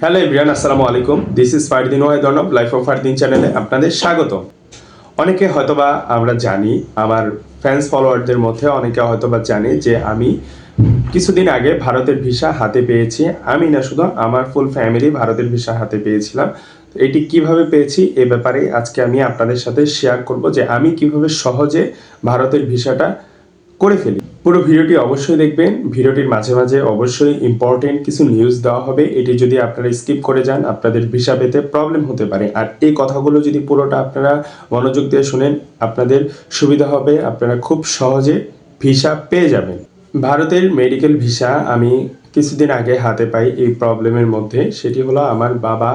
Hello everyone আসসালামু আলাইকুম। This is Fardin Wahidun of life of Fardin চ্যানেলে আপনাদের স্বাগত অনেকে হয়তোবা আমরা জানি, আমার ফ্যান্স ফলোয়ারদের মধ্যে অনেকে হয়তোবা জানে যে আমি কিছুদিন আগে ভারতের ভিসা হাতে পেয়েছি। আমি না শুধু, আমার ফুল ফ্যামিলি ভারতের ভিসা হাতে পেয়েছিলাম। এটি কীভাবে পেয়েছি এ ব্যাপারে আজকে আমি আপনাদের সাথে শেয়ার করব যে আমি কীভাবে সহজে ভারতের ভিসাটা করে ফেলি। পুরো ভিডিওটি অবশ্যই দেখবেন। ভিডিওটির মাঝে মাঝে অবশ্যই ইম্পর্টেন্ট কিছু নিউজ দেওয়া হবে। এটি যদি আপনারা স্কিপ করে যান, আপনাদের ভিসা পেতে প্রবলেম হতে পারে। আর এই কথাগুলো যদি পুরোটা আপনারা মনোযোগ দিয়ে শুনেন, আপনাদের সুবিধা হবে। আপনারা খুব সহজে ভিসা পেয়ে যাবেন। ভারতের মেডিকেল ভিসা আমি কিছুদিন আগে হাতে পাই এই প্রবলেমের মধ্যে। সেটি হলো আমার বাবা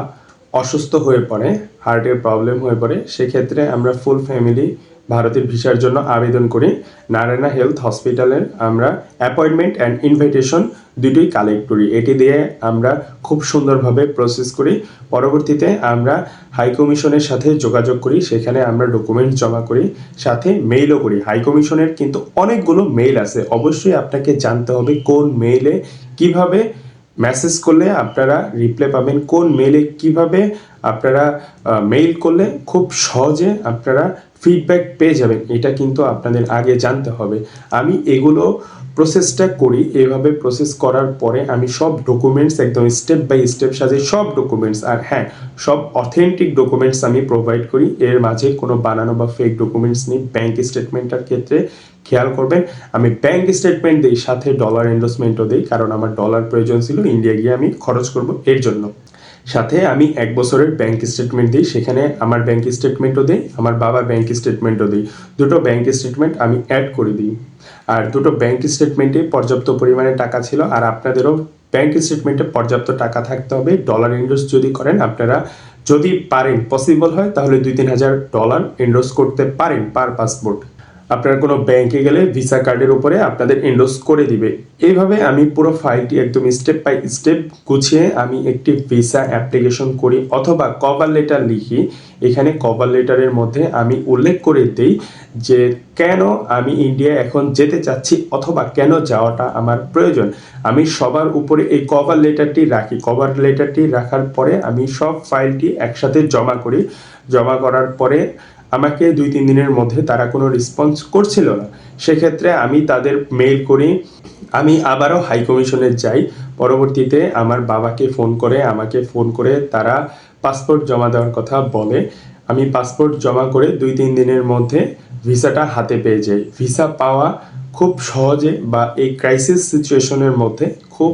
অসুস্থ হয়ে পড়ে হার্টের প্রবলেম হয়ে পড়ে। সেক্ষেত্রে আমরা ফুল ফ্যামিলি ভারতের ভিসার জন্য আবেদন করি। নারায়ণা হেলথ হসপিটালের আমরা অ্যাপয়েন্টমেন্ট অ্যান্ড ইনভাইটেশন দুটোই কালেক্ট করি। এটি দিয়ে আমরা খুব সুন্দরভাবে প্রসেস করি। পরবর্তীতে আমরা হাই কমিশনের সাথে যোগাযোগ করি। সেখানে আমরা ডকুমেন্ট জমা করি। সাথে মেইলও করি। হাই কমিশনের কিন্তু অনেকগুলো মেইল আছে। অবশ্যই আপনাকে জানতে হবে কোন মেইলে কীভাবে মেসেজ করলে আপনারা রিপ্লাই পাবেন, কোন মেইলে কীভাবে আপনারা মেইল করলে খুব সহজে আপনারা ফিডব্যাক পেয়ে যাবেন। এটা কিন্তু আপনাদের আগে জানতে হবে। আমি এগুলো প্রসেসটা করি। এভাবে প্রসেস করার পরে আমি সব ডকুমেন্টস একদম স্টেপ বাই স্টেপ সাজে সব ডকুমেন্টস আর হ্যাঁ সব অথেন্টিক ডকুমেন্টস আমি প্রোভাইড করি। এর মাঝে কোনো বানানো বা ফেক ডকুমেন্টস নেই। ব্যাংক স্টেটমেন্টের ক্ষেত্রে খেয়াল করবেন। আমি ব্যাংক স্টেটমেন্ট দিই, সাথে ডলার এন্ডোসমেন্টও দিই, কারণ আমার ডলার প্রয়োজন ছিল। ইন্ডিয়া গিয়ে আমি খরচ করব এর জন্য। সাথে আমি এক বছরের ব্যাংক স্টেটমেন্ট দিই, সেখানে আমার ব্যাংক স্টেটমেন্টও দিই, আমার বাবার ব্যাংক স্টেটমেন্টও দিই। দুটো ব্যাংক স্টেটমেন্ট আমি অ্যাড করে দিই। আর দুটো ব্যাংক স্টেটমেন্টে পর্যাপ্ত পরিমাণে টাকা ছিল, আর আপনাদেরও ব্যাংক স্টেটমেন্টে পর্যাপ্ত টাকা থাকতে হবে। ডলার ইনভেস্ট যদি করেন, আপনারা যদি পারেন পসিবল হয়, তাহলে দুই তিন হাজার ডলার ইনভেস্ট করতে পারেন পার পাসপোর্ট আপনারা কোনো ব্যাংকে গেলে ভিসা কার্ডের উপরে আপনাদের এন্ডোস করে দিবে। এইভাবে আমি পুরো ফাইলটি একদম স্টেপ বাই স্টেপ গুছিয়ে আমি একটি ভিসা অ্যাপ্লিকেশন করি অথবা কভার লেটার লিখি। এখানে কভার লেটারের মধ্যে আমি উল্লেখ করে দিই যে কেন আমি ইন্ডিয়া এখন যেতে চাচ্ছি অথবা কেন যাওয়াটা আমার প্রয়োজন। আমি সবার উপরে এই কভার লেটারটি রাখি। কভার লেটারটি রাখার পরে আমি সব ফাইলটি একসাথে জমা করি। জমা করার পরে আমাকে দুই, তিন দিনের মধ্যে তারা কোনো রেসপন্স করছিল না। সেক্ষেত্রে আমি তাদের মেইল করি। আমি আবারও হাই কমিশনে যাই। পরবর্তীতে আমার বাবাকে ফোন করে, আমাকে ফোন করে তারা পাসপোর্ট জমা দেওয়ার কথা বলে। আমি পাসপোর্ট জমা করে দুই, তিন দিনের মধ্যে ভিসাটা হাতে পেয়ে যাই। ভিসা পাওয়া খুব সহজে বা এই ক্রাইসিস সিচুয়েশনের মধ্যে খুব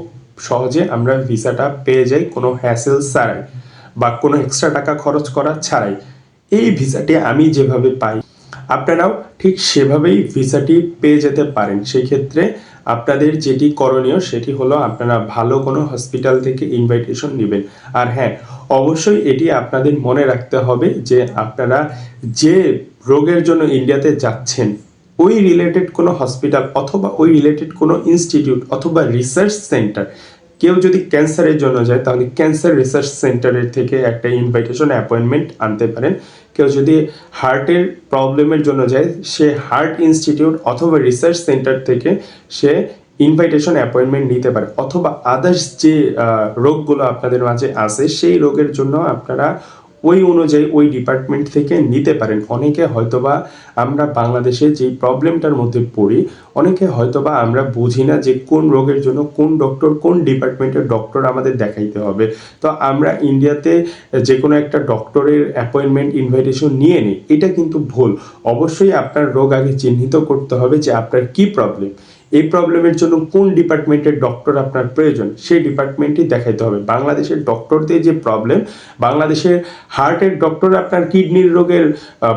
সহজে আমরা ভিসাটা পেয়ে যাই কোনো হ্যাসেল ছাড়াই বা কোনো এক্সট্রা টাকা খরচ করা ছাড়াই। এই ভিসাটি আমি যেভাবে পাই, আপনারাও ঠিক সেভাবেই ভিসাটি পেয়ে যেতে পারেন। সেই ক্ষেত্রে আপনাদের যেটি করণীয়, সেটি হলো আপনারা ভালো কোনো হসপিটাল থেকে ইনভাইটেশন নেবেন। আর হ্যাঁ অবশ্যই এটি আপনাদের মনে রাখতে হবে যে আপনারা যে রোগের জন্য ইন্ডিয়াতে যাচ্ছেন, ওই রিলেটেড কোনো হসপিটাল অথবা ওই রিলেটেড কোনো ইনস্টিটিউট অথবা রিসার্চ সেন্টার কেউ যদি ক্যান্সারের জন্য যায়, তাহলে ক্যান্সার রিসার্চ সেন্টারের থেকে একটা ইনভাইটেশন অ্যাপয়েন্টমেন্ট আনতে পারেন। কেউ যদি হার্টের প্রবলেমের জন্য যায়, সে হার্ট ইনস্টিটিউট অথবা রিসার্চ সেন্টার থেকে সে ইনভাইটেশন অ্যাপয়েন্টমেন্ট নিতে পারে। অথবা আদার্স যে রোগগুলো আপনাদের মাঝে আছে, সেই রোগের জন্য আপনারা ওই অনুযায়ী ওই ডিপার্টমেন্ট থেকে নিতে পারেন। অনেকে হয়তোবা আমরা বাংলাদেশে যেই প্রবলেমটার মধ্যে পড়ি, অনেকে হয়তোবা আমরা বুঝি না যে কোন রোগের জন্য কোন ডক্টর কোন ডিপার্টমেন্টের ডক্টর আমাদের দেখাইতে হবে। তো আমরা ইন্ডিয়াতে যে কোনো একটা ডক্টরের অ্যাপয়েন্টমেন্ট ইনভাইটেশন নিয়ে নিই। এটা কিন্তু ভুল। অবশ্যই আপনার রোগ আগে চিহ্নিত করতে হবে যে আপনার কি প্রবলেম এই প্রবলেমের জন্য কোন ডিপার্টমেন্টের ডক্টর আপনার প্রয়োজন, সেই ডিপার্টমেন্টই দেখাইতে হবে। বাংলাদেশের ডক্টরদের যে প্রবলেম বাংলাদেশের হার্টের ডক্টর আপনার কিডনির রোগের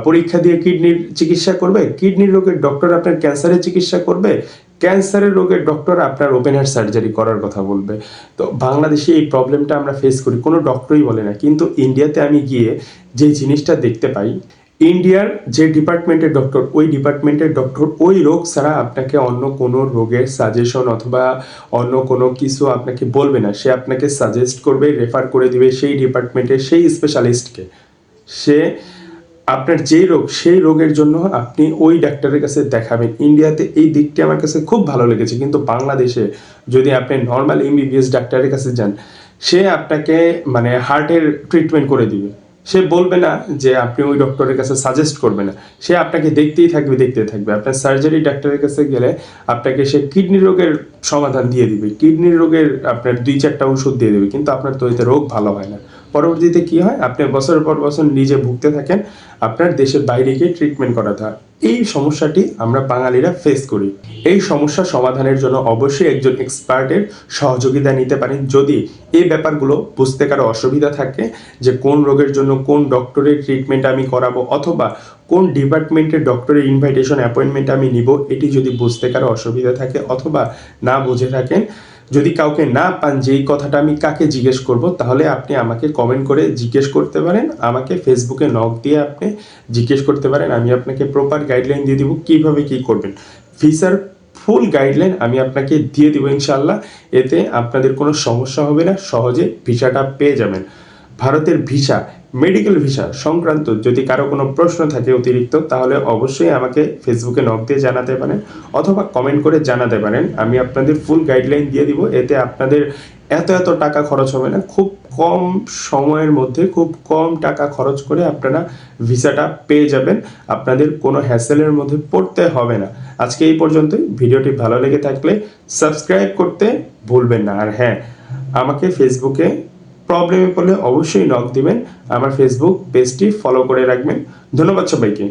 পরীক্ষা দিয়ে কিডনির চিকিৎসা করবে। কিডনির রোগের ডক্টর আপনার ক্যান্সারের চিকিৎসা করবে। ক্যান্সারের রোগের ডক্টর আপনার ওপেন হার্ট সার্জারি করার কথা বলবে। তো বাংলাদেশে এই প্রবলেমটা আমরা ফেস করি। কোনো ডক্টরই বলে না। কিন্তু ইন্ডিয়াতে আমি গিয়ে যে জিনিসটা দেখতে পাই ইন্ডিয়ার যে ডিপার্টমেন্টের ডক্টর ওই ডিপার্টমেন্টের ডক্টর ওই রোগ ছাড়া আপনাকে অন্য কোনো রোগের সাজেশন অথবা অন্য কোনো কিছু আপনাকে বলবে না। সে আপনাকে সাজেস্ট করবে রেফার করে দিবে সেই ডিপার্টমেন্টের সেই স্পেশালিস্টকে সে আপনার যেই রোগ, সেই রোগের জন্য আপনি ওই ডাক্তারের কাছে দেখাবেন। ইন্ডিয়াতে এই দিকটি আমার কাছে খুব ভালো লেগেছে। কিন্তু বাংলাদেশে যদি আপনি নর্মাল এমবিবিএস ডাক্তারের কাছে যান, সে আপনাকে মানে হার্টের ট্রিটমেন্ট করে দিবে। সে বলবে না যে আপনি ওই ডক্টরের কাছে সাজেস্ট করবে না। সে আপনাকে দেখতেই থাকবে দেখতে থাকবে। আপনার সার্জারি ডাক্তারের কাছে গেলে আপনাকে সে কিডনি রোগের সমাধান দিয়ে দিবে। কিডনি রোগের আপনার দুই চারটা ওষুধ দিয়ে দেবে, কিন্তু আপনার তো এতে রোগ ভালো হয় না। পরবর্তীতে কি হয়? আপনি বছরের পর বছর নিজে ভুগতে থাকেন, আপনার দেশের বাইরে গিয়ে ট্রিটমেন্ট করাতে হয়। এই সমস্যাটি আমরা বাঙালিরা ফেস করি। এই সমস্যা সমাধানের জন্য অবশ্যই একজন এক্সপার্টের সহযোগিতা নিতে পারেন। যদি এই ব্যাপারগুলো বুঝতে কারও অসুবিধা থাকে, যে কোন রোগের জন্য কোন ডক্টরের ট্রিটমেন্ট আমি করাবো, অথবা কোন ডিপার্টমেন্টের ডক্টরের ইনভাইটেশন অ্যাপয়েন্টমেন্ট আমি নিব, এটি যদি বুঝতে কারও অসুবিধা থাকে, অথবা না বুঝে থাকেন যদি কাউকে না পান যে এই কথাটা আমি কাকে জিজ্ঞেস করব, তাহলে আপনি আমাকে কমেন্ট করে জিজ্ঞেস করতে পারেন। আমাকে ফেসবুকে নক দিয়ে আপনি জিজ্ঞেস করতে পারেন। আমি আপনাকে প্রপার গাইডলাইন দিয়ে দিব কীভাবে কি করবেন। ভিসার ফুল গাইডলাইন আমি আপনাকে দিয়ে দিব ইনশাল্লাহ এতে আপনাদের কোনো সমস্যা হবে না। সহজে ভিসাটা পেয়ে যাবেন। ভারতের ভিসা মেডিকেল ভিসা সংক্রান্ত যদি কারও কোনো প্রশ্ন থাকে অতিরিক্ত, তাহলে অবশ্যই আমাকে ফেসবুকে নক দিয়ে জানাতে পারেন অথবা কমেন্ট করে জানাতে পারেন। আমি আপনাদের ফুল গাইডলাইন দিয়ে দিব, এতে আপনাদের এত এত টাকা খরচ হবে না। খুব কম সময়ের মধ্যে, খুব কম টাকা খরচ করে আপনারা ভিসাটা পেয়ে যাবেন। আপনাদের কোনো হ্যাসেলের মধ্যে পড়তে হবে না। আজকে এই পর্যন্তই। ভিডিওটি ভালো লেগে থাকলে সাবস্ক্রাইব করতে ভুলবেন না। আর হ্যাঁ আমাকে ফেসবুকে প্রবলেমে পড়লে অবশ্যই নক দিবেন। আমার ফেসবুক পেজটি ফলো করে রাখবেন। ধন্যবাদ সবাইকে।